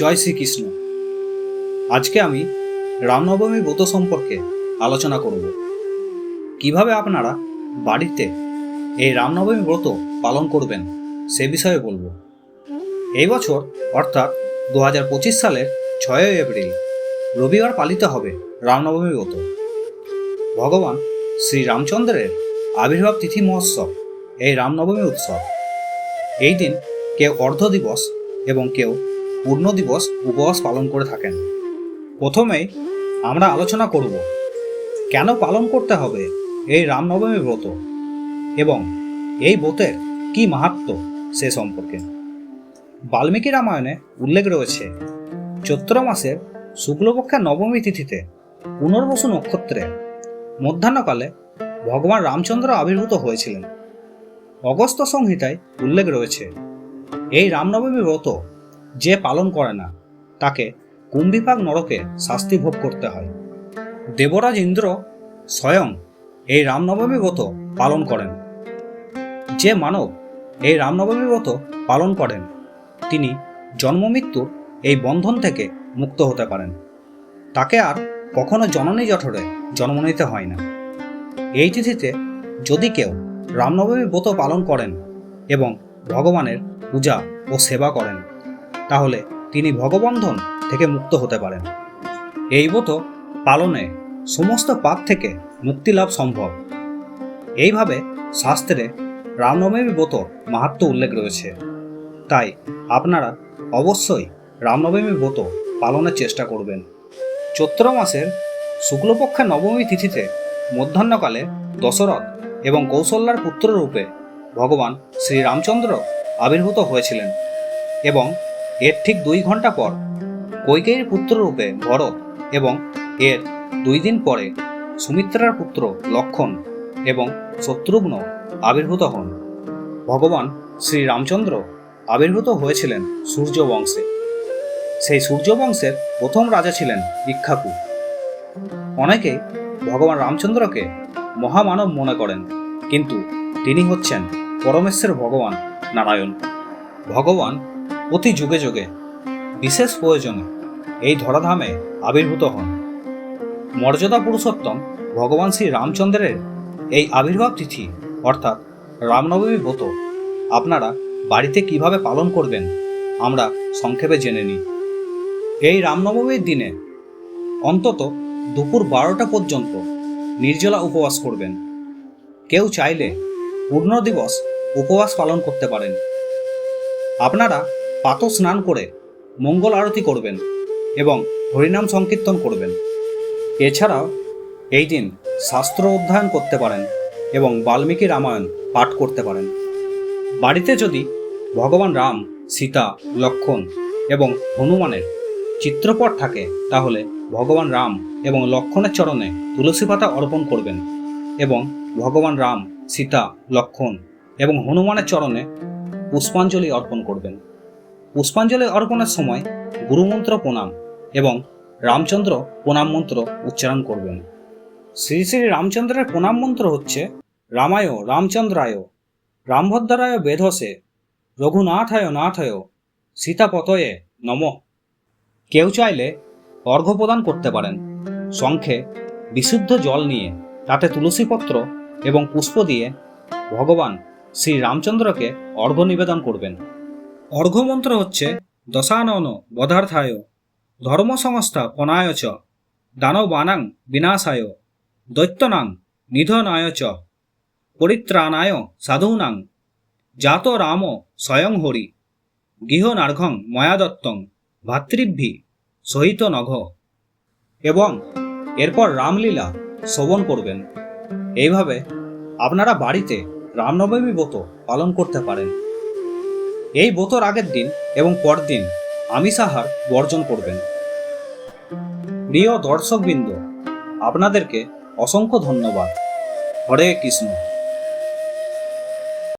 জয় শ্রীকৃষ্ণ। আজকে আমি রামনবমী ব্রত সম্পর্কে আলোচনা করব। কীভাবে আপনারা বাড়িতে এই রামনবমী ব্রত পালন করবেন সে বিষয়ে বলব। এই বছর, অর্থাৎ দু হাজার পঁচিশ সালের ছয়ই এপ্রিল, রবিবার পালিত হবে রামনবমী ব্রত। ভগবান শ্রী রামচন্দ্রের আবির্ভাব তিথি মহোৎসব, এই রামনবমী উৎসব। এই দিন কেউ অর্ধ দিবস এবং কেউ পূর্ণ দিবস উপবাস পালন করে থাকেন। প্রথমেই আমরা আলোচনা করব, কেন পালন করতে হবে এই রামনবমী ব্রত এবং এই ব্রতের কি মাহাত্ম সে সম্পর্কে। বাল্মীকি রামায়ণে উল্লেখ রয়েছে, চৈত্র মাসের শুক্লপক্ষের নবমী তিথিতে পুনর্বসু নক্ষত্রে মধ্যাহ্নকালে ভগবান রামচন্দ্র আবির্ভূত হয়েছিলেন। অগস্ত সংহিতায় উল্লেখ রয়েছে, এই রামনবমী ব্রত যে পালন করে না, তাকে কুম্ভিপাক নরকে শাস্তি ভোগ করতে হয়। দেবরাজ ইন্দ্র স্বয়ং এই রামনবমী ব্রত পালন করেন। যে মানব এই রামনবমী ব্রত পালন করেন, তিনি জন্মমৃত্যুর এই বন্ধন থেকে মুক্ত হতে পারেন। তাকে আর কখনো জননী জঠরে জন্ম নিতে হয় না। এই তিথিতে যদি কেউ রামনবমী ব্রত পালন করেন এবং ভগবানের পূজা ও সেবা করেন তাহলে তিনি ভগবন্ধন থেকে মুক্ত হতে পারেন। এই ব্রত পালনে সমস্ত পাপ থেকে মুক্তি লাভ সম্ভব। এইভাবে শাস্ত্রে রামনবমী ব্রত মাহাত্ম উল্লেখ রয়েছে। তাই আপনারা অবশ্যই রামনবমী ব্রত পালনের চেষ্টা করবেন। চৈত্র মাসের শুক্লপক্ষের নবমী তিথিতে মধ্যাহ্নকালে দশরথ এবং কৌশল্যার পুত্ররূপে ভগবান শ্রীরামচন্দ্র আবির্ভূত হয়েছিলেন এবং এর ঠিক দুই ঘণ্টা পর কৈকেয়ীর পুত্ররূপে ভরত এবং এর দুই দিন পরে সুমিত্রার পুত্র লক্ষণ এবং শত্রুঘ্ন আবির্ভূত হন। ভগবান শ্রী রামচন্দ্র আবির্ভূত হয়েছিলেন সূর্য বংশে সেই সূর্য বংশের প্রথম রাজা ছিলেন ইক্ষাকু অনেকে ভগবান রামচন্দ্রকে মহামানব মনে করেন, কিন্তু তিনি হচ্ছেন পরমেশ্বর ভগবান নারায়ণ। ভগবান প্রতি যুগে যুগে, বিশেষ প্রয়োজনে এই ধরাধামে আবির্ভূত হন। মর্যাদা পুরুষোত্তম ভগবান শ্রী রামচন্দ্রের এই আবির্ভাব তিথি, অর্থাৎ রামনবমী ব্রত, আপনারা বাড়িতে কীভাবে পালন করবেন, আমরা সংক্ষেপে জেনে নিই। এই রামনবমীর দিনে অন্তত দুপুর বারোটা পর্যন্ত নির্জলা উপবাস করবেন। কেউ চাইলে পূর্ণ দিবস উপবাস পালন করতে পারেন। আপনারা পাত স্নান করে মঙ্গল আরতি করবেন এবং হরিনাম সংকীর্তন করবেন। এছাড়াও এই দিন শাস্ত্র অধ্যয়ন করতে পারেন এবং বাল্মীকি রামায়ণ পাঠ করতে পারেন। বাড়িতে যদি ভগবান রাম, সীতা, লক্ষণ এবং হনুমানের চিত্রপট থাকে, তাহলে ভগবান রাম এবং লক্ষণের চরণে তুলসী পাতা অর্পণ করবেন এবং ভগবান রাম, সীতা, লক্ষণ এবং হনুমানের চরণে পুষ্পাঞ্জলি অর্পণ করবেন। পুষ্পাঞ্জলি অর্পণের সময় গুরুমন্ত্র প্রণাম এবং রামচন্দ্র প্রণাম মন্ত্র উচ্চারণ করবেন। শ্রী শ্রী রামচন্দ্রের প্রণাম মন্ত্র হচ্ছে, রামায় রামচন্দ্রায়, রামভদ্রায় বেধসে, রঘুনাথায় নাথায়, সীতাপতয়ে নম। কেউ চাইলে অর্ঘ্য প্রদান করতে পারেন। শঙ্খে বিশুদ্ধ জল নিয়ে তাতে তুলসীপত্র এবং পুষ্প দিয়ে ভগবান শ্রী রামচন্দ্রকে অর্ঘ্য নিবেদন করবেন। অর্ঘ্য মন্ত্র হচ্ছে দশানন বধার্থায় ধর্ম সংস্থা পনায় চ, দানবানাং বিনাশায়, দৈত্যনাং নিধনায় চ, পরিত্রাণায় সাধূনাং জাত রাম স্বয়ং হরি গৃহনার্ঘং ময়াদত্তং ভাতৃভ্যি সহিত নঘ। এবং এরপর রামলীলা শ্রবণ করবেন। এইভাবে আপনারা বাড়িতে রামনবমী ব্রত পালন করতে পারেন। এই ব্রতর আগের দিন এবং পরদিন আমিষাহার বর্জন করবেন। প্রিয় দর্শকবৃন্দ, আপনাদেরকে অসংখ্য ধন্যবাদ। হরে কৃষ্ণ।